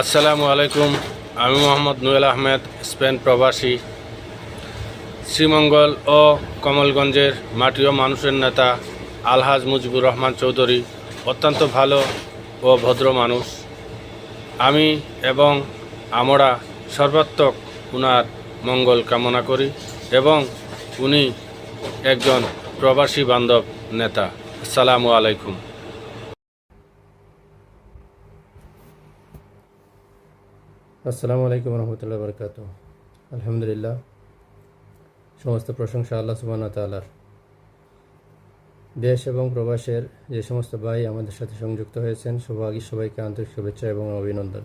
আসসালামু আলাইকুম, আমি মোহাম্মদ নুয়েল আহমেদ, স্পেন প্রবাসী। শ্রীমঙ্গল ও কমলগঞ্জের মাটি ও মানুষের নেতা আলহাজ মুজিবুর রহমান চৌধুরী অত্যন্ত ভালো ও ভদ্র মানুষ। আমি এবং আমরা সর্বাত্মক উনার মঙ্গল কামনা করি এবং উনি একজন প্রবাসী বান্ধব নেতা। আসসালামু আলাইকুম। আসসালামু আলাইকুম রহমতুল্লাহ বরকাত আলহামদুলিল্লাহ, সমস্ত প্রশংসা আল্লাহ সুবান তালার দেশ এবং প্রবাসের যে সমস্ত ভাই আমাদের সাথে সংযুক্ত হয়েছেন সবাই সবাইকে আন্তরিক শুভেচ্ছা এবং অভিনন্দন।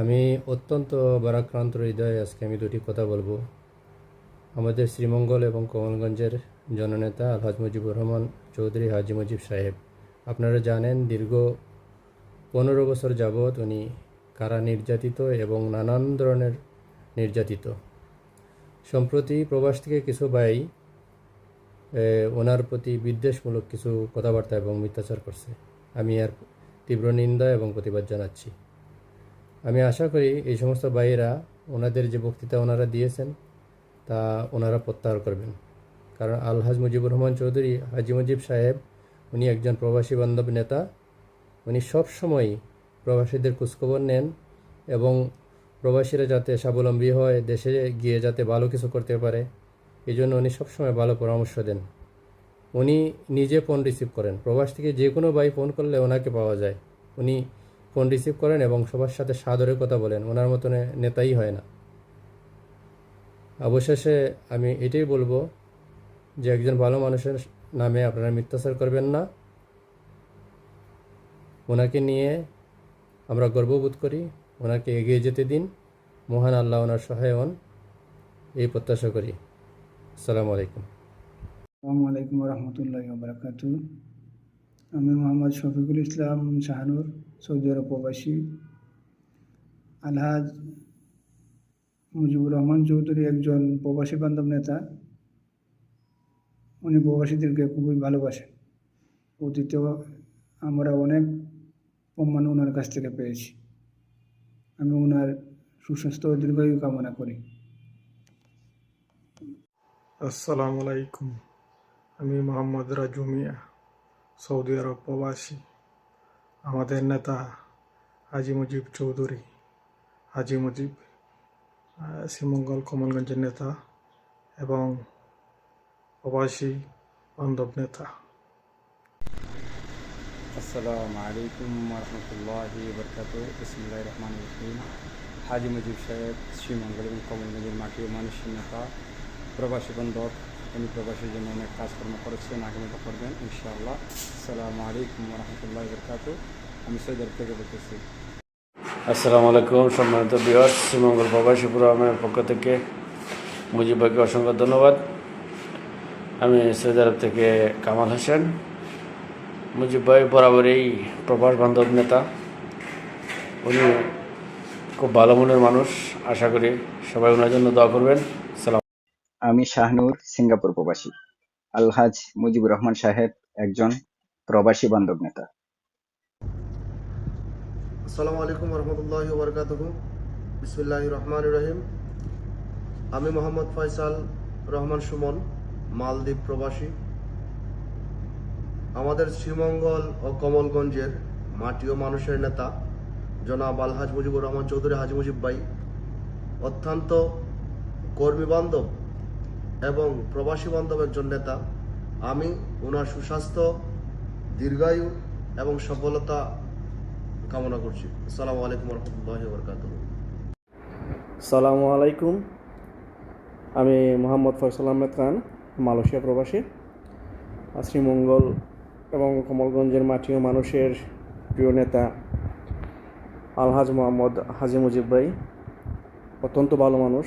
আমি অত্যন্ত বারাক্রান্ত হৃদয়ে আজকে আমি দুটি কথা বলব। আমাদের শ্রীমঙ্গল এবং কমলগঞ্জের জননেতা আলহাজ মুজিবুর রহমান চৌধুরী, হাজি মুজিব সাহেব। আপনারা জানেন, দীর্ঘ পনেরো বছর যাবৎ উনি কারা নির্যাতিত এবং নানান ধরনের নির্যাতিত। সম্প্রতি প্রবাস থেকে কিছু ভাই ওনার প্রতি বিদ্বেষমূলক কিছু কথাবার্তা এবং মিথ্যাচার করছে। আমি এর তীব্র নিন্দা এবং প্রতিবাদ জানাচ্ছি। আমি আশা করি এই সমস্ত ভাইয়েরা ওনাদের যে বক্তৃতা ওনারা দিয়েছেন, তা ওনারা প্রত্যাহার করবেন। কারণ আলহাজ মুজিবুর রহমান চৌধুরী, হাজি মুজিব সাহেব, উনি একজন প্রবাসী বান্ধব নেতা। উনি সবসময় প্রবাসীদের খোঁজখবর নেন এবং প্রবাসীরা যাতে স্বাবলম্বী হয়, দেশে গিয়ে যাতে ভালো কিছু করতে পারে, এই জন্য উনি সবসময় ভালো পরামর্শ দেন। উনি নিজে ফোন রিসিভ করেন। প্রবাস থেকে যে কোনো ভাই ফোন করলে ওনাকে পাওয়া যায়। উনি ফোন রিসিভ করেন এবং সবার সাথে সাদরে কথা বলেন। ওনার মতন নেতাই হয় না। অবশেষে আমি এটাই বলব যে, একজন ভালো মানুষের নামে আপনারা মিথ্যাচার করবেন না। ওনাকে নিয়ে আমরা গর্ববোধ করি। ওনাকে এগিয়ে যেতে দিন। মহান আল্লাহ ওনার সহায় হন। এই প্রত্যাশা করি। আসসালামু আলাইকুম। আসসালামু আলাইকুম রহমতুল্লাহ বারাকাত আমি মোহাম্মদ শফিকুল ইসলাম শাহানুর, সৌদি আরব প্রবাসী। আলহাজ মুজিবুর রহমান চৌধুরী একজন প্রবাসী বান্ধব নেতা। উনি প্রবাসীদেরকে খুবই ভালোবাসেন। অতীতেও আমরা অনেক সম্মান ওনার কাছ থেকে পেয়েছি। আমি ওনার সুস্বাস্থ্য ও দীর্ঘায়ু কামনা করি। আসসালামু আলাইকুম। আমি মোহাম্মদ রাজু মিয়া, সৌদি আরব প্রবাসী। আমাদের নেতা হাজি মুজিব চৌধুরী, হাজি মুজিব শ্রীমঙ্গল কমলগঞ্জের নেতা এবং প্রবাসী বান্ধব নেতা। আসসালামু আলাইকুম রহমতুল্লাহি বরকাত বিসমুল্লাহ রহমান রহিম। হাজি মুজিব সাহেব শ্রীমঙ্গল এবং কমলগঞ্জের মাটি ও মানুষের নেতা প্রবাসী বান্ধব উনি প্রবাসীর জন্য অনেক কাজকর্ম করেছেন আগামীতে করবেন ইনশাআল্লাহ। আসসালামু আলাইকুম রহমতুল্লাহ বরকাত আমি সৈদার থেকে বলতেছি। আসসালামু আলাইকুম সম্মানিত বিহার শ্রীমঙ্গল প্রবাসী পুরামের পক্ষ থেকে মুজিব ভাইকে অসংখ্য ধন্যবাদ। আমি সৌদি আরব থেকে কামাল হোসেন। মুজিব ভাই বরাবরই প্রভাস বান্ধব নেতা উনি খুব ভালো মনের মানুষ আশা করি সবাই ওনার জন্য দোয়া করবেন সালাম আমি শাহনূর সিঙ্গাপুর প্রবাসী। আলহাজ মুজিবুর রহমান সাহেব একজন প্রবাসী বান্ধব নেতা। আসসালামু আলাইকুম রহমতুল্লাহ বরকাতহ। বিসমিল্লাহ রহমান রহিম। আমি মোহাম্মদ ফয়সাল রহমান সুমন মালদ্বীপ প্রবাসী। আমাদের শ্রীমঙ্গল ও কমলগঞ্জের মাটি ও মানুষের নেতা, জনাব আলহাজ মুজিবুর রহমান চৌধুরী, হাজি মুজিব ভাই, অত্যন্ত কর্মী বান্ধব এবং প্রবাসী বান্ধব একজন নেতা। আমি ওনার সুস্বাস্থ্য, দীর্ঘায়ু এবং সফলতা কামনা করছি। আসসালামু আলাইকুম রহমতুল্লাহ বরকাত সালামু আলাইকুম। আমি মোহাম্মদ ফয়সাল আহমেদ খান, মালয়েশিয়া প্রবাসী। শ্রীমঙ্গল এবং কমলগঞ্জের মাটি ও মানুষের প্রিয় নেতা আলহাজ মোহাম্মদ হাজি মুজিব ভাই, অত্যন্ত ভালো মানুষ।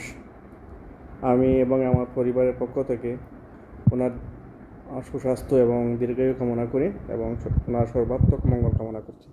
আমি এবং আমার পরিবারের পক্ষ থেকে ওনার সুস্বাস্থ্য এবং দীর্ঘায়ু কামনা করি এবং ওনার সর্বাত্মক মঙ্গল কামনা করছি।